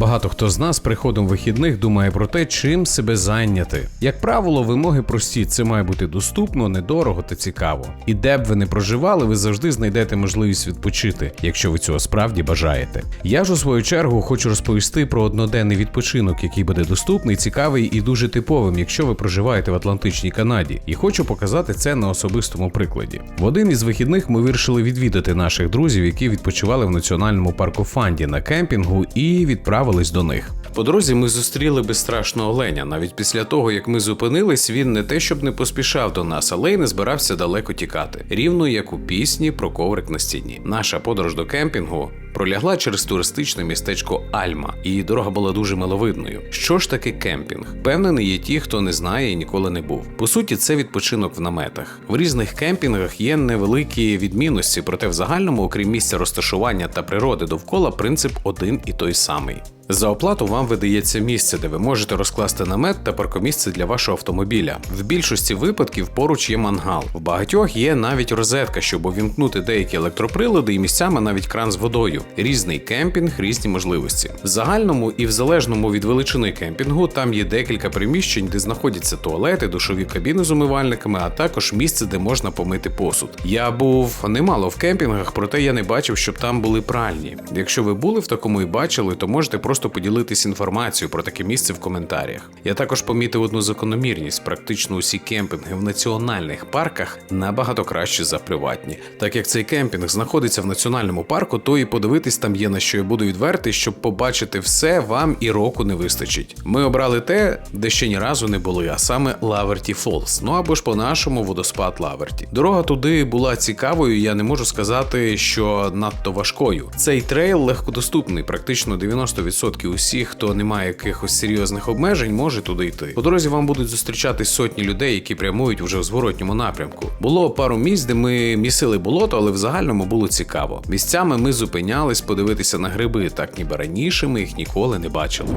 багато хто з нас приходом вихідних думає про те, чим себе зайняти. Як правило, вимоги прості: це має бути доступно, недорого та цікаво. І де б ви не проживали, ви завжди знайдете можливість відпочити, якщо ви цього справді бажаєте. Я ж у свою чергу хочу розповісти про одноденний відпочинок, який буде доступний, цікавий і дуже типовим, якщо ви проживаєте в Атлантичній Канаді, і хочу показати це на особистому прикладі. В один із вихідних ми вирішили відвідати наших друзів, які відпочивали в національному парку Фанді на кемпінгу, і відправились до них. По дорозі ми зустріли безстрашного оленя. Навіть після того, як ми зупинились, він не те, щоб не поспішав до нас, але й не збирався далеко тікати. Рівно як у пісні про коврик на стіні. Наша подорож до кемпінгу пролягла через туристичне містечко Альма, і дорога була дуже миловидною. Що ж таке кемпінг? Впевнений, є ті, хто не знає і ніколи не був. По суті, це відпочинок в наметах. В різних кемпінгах є невеликі відмінності, проте в загальному, окрім місця розташування та природи довкола, принцип один і той самий. За оплату вам видається місце, де ви можете розкласти намет та паркомісце для вашого автомобіля. В більшості випадків поруч є мангал. В багатьох є навіть розетка, щоб увімкнути деякі електроприлади і місцями навіть кран з водою. Різний кемпінг, різні можливості. В загальному і в залежному від величини кемпінгу там є декілька приміщень, де знаходяться туалети, душові кабіни з умивальниками, а також місце, де можна помити посуд. Я був немало в кемпінгах, проте я не бачив, щоб там були пральні. Якщо ви були в такому і бачили, то можете просто поділитись інформацією про таке місце в коментарях. Я також помітив одну закономірність: практично усі кемпінги в національних парках набагато краще за приватні. Так як цей кемпінг знаходиться в національному парку, то і подивитись там є на що я буду відвертий, щоб побачити все, вам і року не вистачить. Ми обрали те, де ще ні разу не були, а саме Лаверті Фолс. Ну або ж по-нашому водоспад Лаверті. Дорога туди була цікавою. Я не можу сказати, що надто важкою. Цей трейл легкодоступний, практично 90% усіх, хто не має якихось серйозних обмежень, може туди йти. По дорозі вам будуть зустрічати сотні людей, які прямують вже в зворотньому напрямку. Було пару місць, де ми місили болото, але в загальному було цікаво. Місцями ми зупинялись подивитися на гриби, так ніби раніше ми їх ніколи не бачили.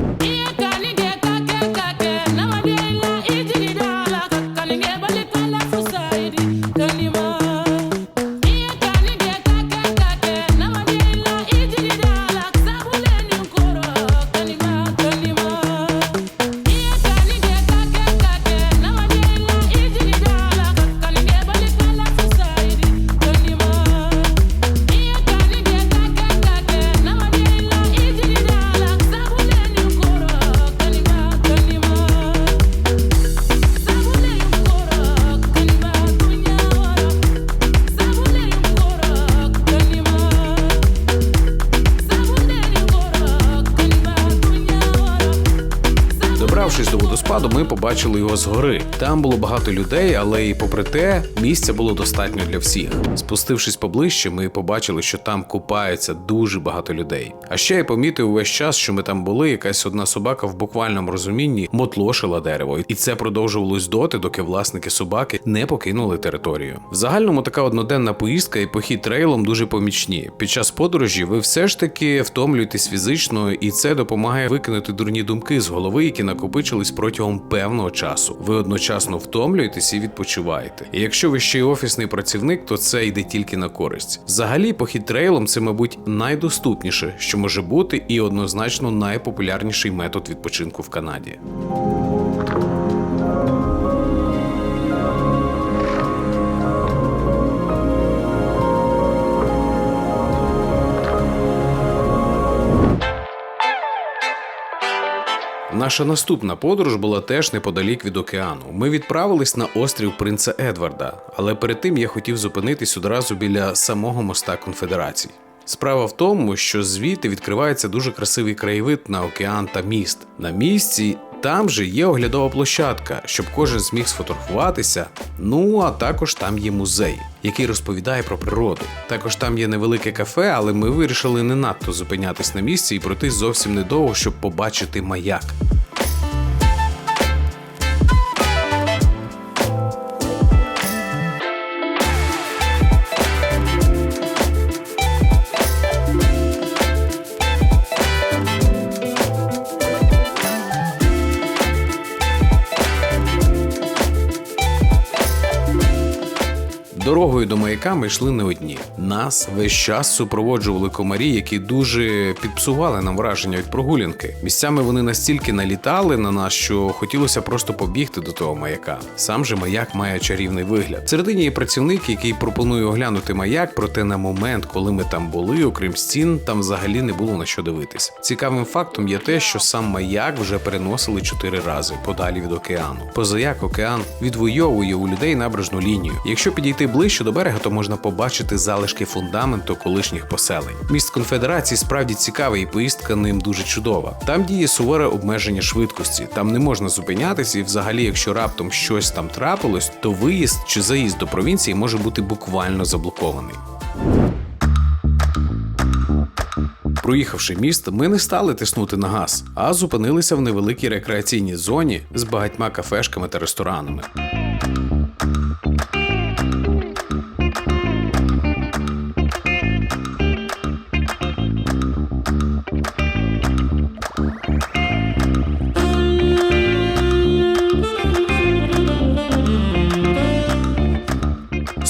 Добравшись до водоспаду, ми побачили його згори. Там було багато людей, але і попри те, місця було достатньо для всіх. Спустившись поближче, ми побачили, що там купаються дуже багато людей. А ще я помітив увесь час, що ми там були, якась одна собака в буквальному розумінні мотлошила дерево, і це продовжувалось доти, доки власники собаки не покинули територію. В загальному така одноденна поїздка і похід трейлом дуже помічні. Під час подорожі ви все ж таки втомлюєтесь фізично, і це допомагає викинути дурні думки з голови, які накопичились протягом певного часу. Ви одночасно втомлюєтесь і відпочиваєте. І якщо ви ще й офісний працівник, то це йде тільки на користь. Взагалі, похід трейлом це, мабуть, найдоступніше, що може бути, і однозначно найпопулярніший метод відпочинку в Канаді. Наша наступна подорож була теж неподалік від океану. Ми відправились на острів Принца Едварда, але перед тим я хотів зупинитись одразу біля самого моста конфедерації. Справа в тому, що звідти відкривається дуже красивий краєвид на океан та міст. На місці там же є оглядова площадка, щоб кожен зміг сфотографуватися. Ну а також там є музей, який розповідає про природу. Також там є невелике кафе, але ми вирішили не надто зупинятись на місці і пройти зовсім недовго, щоб побачити маяк. Дорогою до маяка ми йшли не одні. Нас весь час супроводжували комарі, які дуже підпсували нам враження від прогулянки. Місцями вони настільки налітали на нас, що хотілося просто побігти до того маяка. Сам же маяк має чарівний вигляд. Всередині є працівник, який пропонує оглянути маяк, проте на момент, коли ми там були, окрім стін, там взагалі не було на що дивитись. Цікавим фактом є те, що сам маяк вже переносили чотири рази подалі від океану. Позаяк океан відвоює у людей набережну лінію. Якщо підійти ближче до берега, то можна побачити залишки фундаменту колишніх поселень. Міст конфедерації справді цікавий, і поїздка ним дуже чудова. Там діє суворе обмеження швидкості. Там не можна зупинятися, і взагалі, якщо раптом щось там трапилось, то виїзд чи заїзд до провінції може бути буквально заблокований. Проїхавши міст, ми не стали тиснути на газ, а зупинилися в невеликій рекреаційній зоні з багатьма кафешками та ресторанами.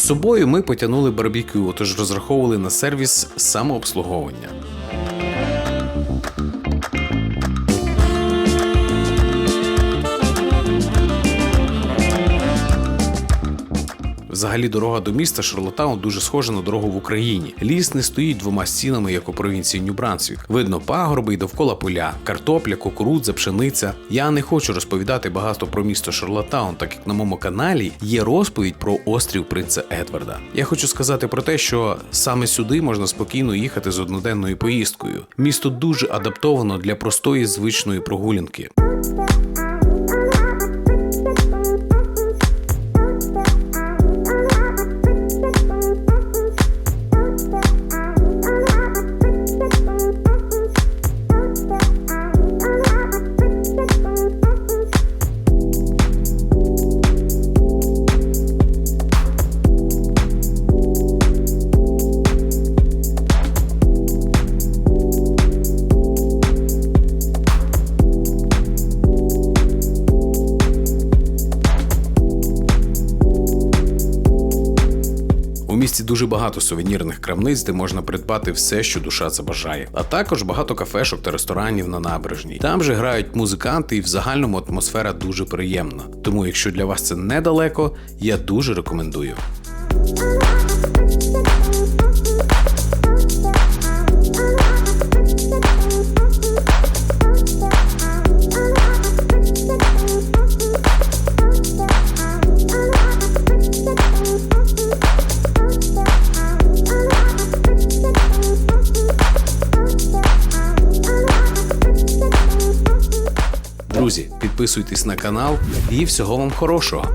Собою ми потягнули барбекю, тож розраховували на сервіс самообслуговування. Взагалі, дорога до міста Шарлотаун дуже схожа на дорогу в Україні. Ліс не стоїть двома стінами, як у провінції Нью-Брансвік. Видно пагорби і довкола поля, картопля, кукурудза, пшениця. Я не хочу розповідати багато про місто Шарлотаун, так як на моєму каналі є розповідь про острів принца Едварда. Я хочу сказати про те, що саме сюди можна спокійно їхати з одноденною поїздкою. Місто дуже адаптовано для простої звичної прогулянки. Місті дуже багато сувенірних крамниць, де можна придбати все, що душа забажає. А також багато кафешок та ресторанів на набережній. Там же грають музиканти, і в загальному атмосфера дуже приємна. Тому, якщо для вас це недалеко, я дуже рекомендую. Підписуйтесь на канал і всього вам хорошого.